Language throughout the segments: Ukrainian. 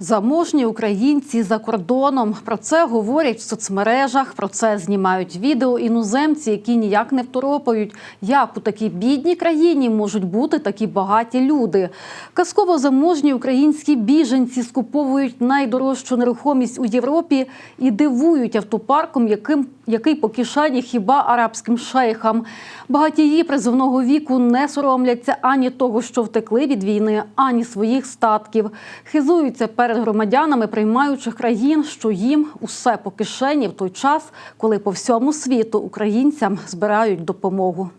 Заможні українці за кордоном про це говорять в соцмережах. Про це знімають відео іноземці, які ніяк не второпають, як у такій бідній країні можуть бути такі багаті люди. Казково заможні українські біженці скуповують найдорожчу нерухомість у Європі і дивують автопарком, яким який по кишені хіба арабським шейхам. Багатії призовного віку не соромляться ані того, що втекли від війни, ані своїх статків. Хизуються перед громадянами приймаючих країн, що їм усе по кишені в той час, коли по всьому світу українцям збирають допомогу.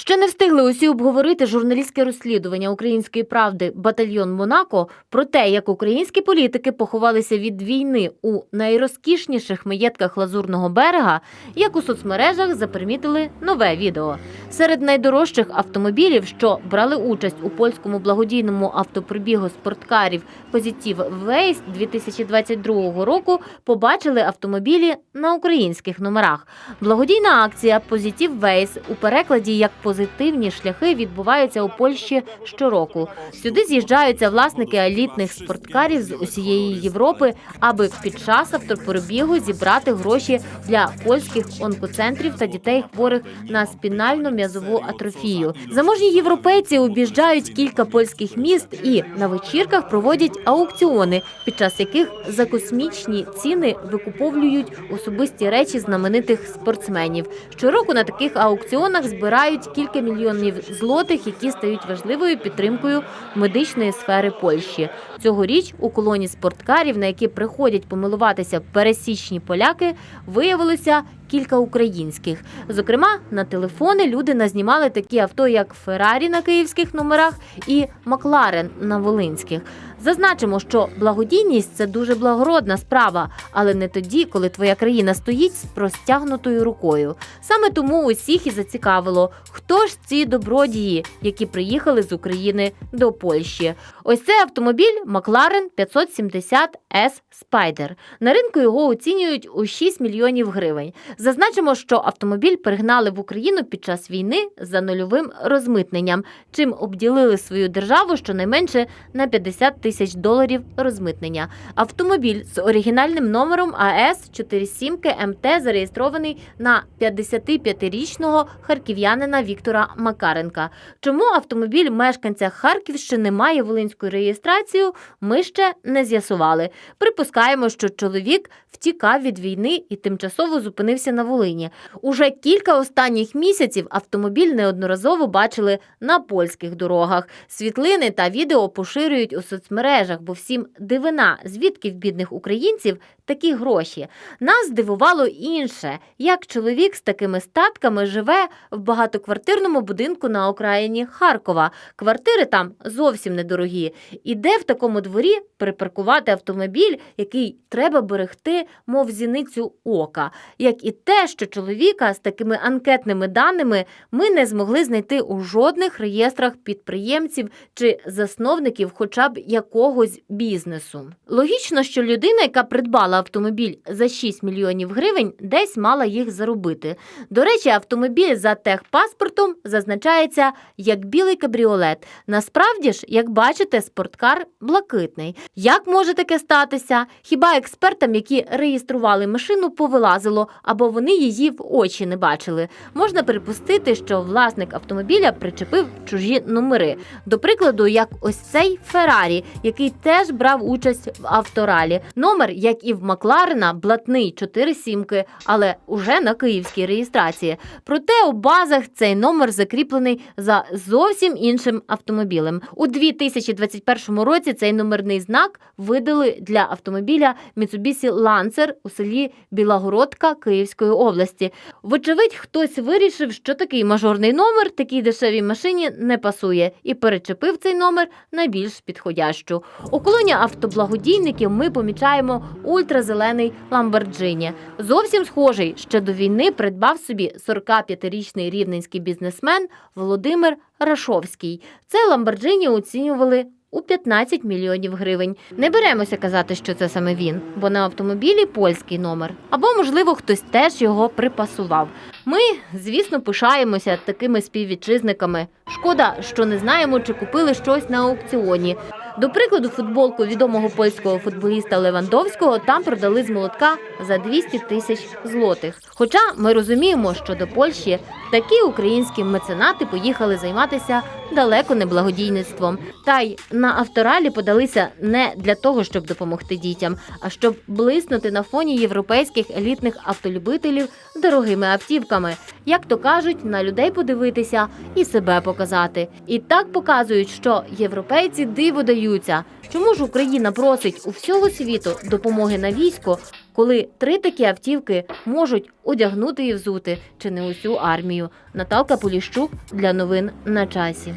Ще не встигли усі обговорити журналістське розслідування української правди батальйон Монако про те, як українські політики поховалися від війни у найрозкішніших маєтках Лазурного берега, як у соцмережах запримітили нове відео. Серед найдорожчих автомобілів, що брали участь у польському благодійному автопробігу спорткарів Позитів Вейс 2022 року, побачили автомобілі на українських номерах. Благодійна акція Позитів Вейс у перекладі як позитивні шляхи відбувається у Польщі щороку. Сюди з'їжджаються власники елітних спорткарів з усієї Європи, аби під час автопробігу зібрати гроші для польських онкоцентрів та дітей хворих на спінальну м'язову атрофію. Заможні європейці об'їжджають кілька польських міст і на вечірках проводять аукціони, під час яких за космічні ціни викуповують особисті речі знаменитих спортсменів. Щороку на таких аукціонах збирають кілька мільйонів злотих, які стають важливою підтримкою медичної сфери Польщі. Цьогоріч у колоні спорткарів, на які приходять помилуватися пересічні поляки, виявилося кілька українських. Зокрема, на телефони люди назнімали такі авто, як Феррарі на київських номерах і Макларен на Волинських. Зазначимо, що благодійність це дуже благородна справа, але не тоді, коли твоя країна стоїть з простягнутою рукою. Саме тому усіх і зацікавило, хто ж ці добродії, які приїхали з України до Польщі. Ось цей автомобіль Макларен 570 S Spider. На ринку його оцінюють у 6 мільйонів гривень. Зазначимо, що автомобіль перегнали в Україну під час війни за нульовим розмитненням, чим обділили свою державу щонайменше на 50 тисяч доларів розмитнення. Автомобіль з оригінальним номером АС 47 МТ зареєстрований на 55-річного харків'янина Віктора Макаренка. Чому автомобіль мешканця Харківщини має волинську реєстрацію, ми ще не з'ясували. Припускаємо, що чоловік втікав від війни і тимчасово зупинився на Волині. Уже кілька останніх місяців автомобіль неодноразово бачили на польських дорогах. Світлини та відео поширюють у соцмережах, бо всім дивина, звідки в бідних українців такі гроші. Нас здивувало інше, як чоловік з такими статками живе в багатоквартирному будинку на окраїні Харкова. Квартири там зовсім недорогі. І де в такому дворі припаркувати автомобіль, який треба берегти, мов зіницю ока, як і те, що чоловіка з такими анкетними даними ми не змогли знайти у жодних реєстрах підприємців чи засновників хоча б якогось бізнесу. Логічно, що людина, яка придбала автомобіль за 6 мільйонів гривень, десь мала їх заробити. До речі, автомобіль за техпаспортом зазначається як білий кабріолет. Насправді ж, як бачите, спорткар блакитний. Як може таке статися? Хіба експертам, які реєстрували машину, повилазило або вони її в очі не бачили? Можна припустити, що власник автомобіля причепив чужі номери. До прикладу, як ось цей Феррарі, який теж брав участь в авторалі. Номер, як і в Макларена, блатний 4 сімки, але уже на київській реєстрації. Проте у базах цей номер закріплений за зовсім іншим автомобілем. У 2021 році цей номерний знак видали для автомобіля Mitsubishi Lancer у селі Білогородка Київської області. Вочевидь, хтось вирішив, що такий мажорний номер такій дешевій машині не пасує, і перечепив цей номер на більш підходящу. У колоні автоблагодійників ми помічаємо ультразелений Ламборджині. Зовсім схожий ще до війни придбав собі 45-річний рівненський бізнесмен Володимир Рашовський. Це Ламборджині оцінювали. У 15 мільйонів гривень. Не беремося казати, що це саме він, бо на автомобілі польський номер. Або, можливо, хтось теж його припасував. Ми, звісно, пишаємося такими співвітчизниками. Шкода, що не знаємо, чи купили щось на аукціоні. До прикладу, футболку відомого польського футболіста Левандовського там продали з молотка за 200 тисяч злотих. Хоча ми розуміємо, що до Польщі такі українські меценати поїхали займатися далеко не благодійництвом. Та й на авторалі подалися не для того, щоб допомогти дітям, а щоб блиснути на фоні європейських елітних автолюбителів дорогими автівками. Як то кажуть, на людей подивитися і себе показати. І так показують, що європейці диво даються. Чому ж Україна просить у всього світу допомоги на військо, коли три такі автівки можуть одягнути і взути чи не усю армію? Наталка Поліщук для новин на часі.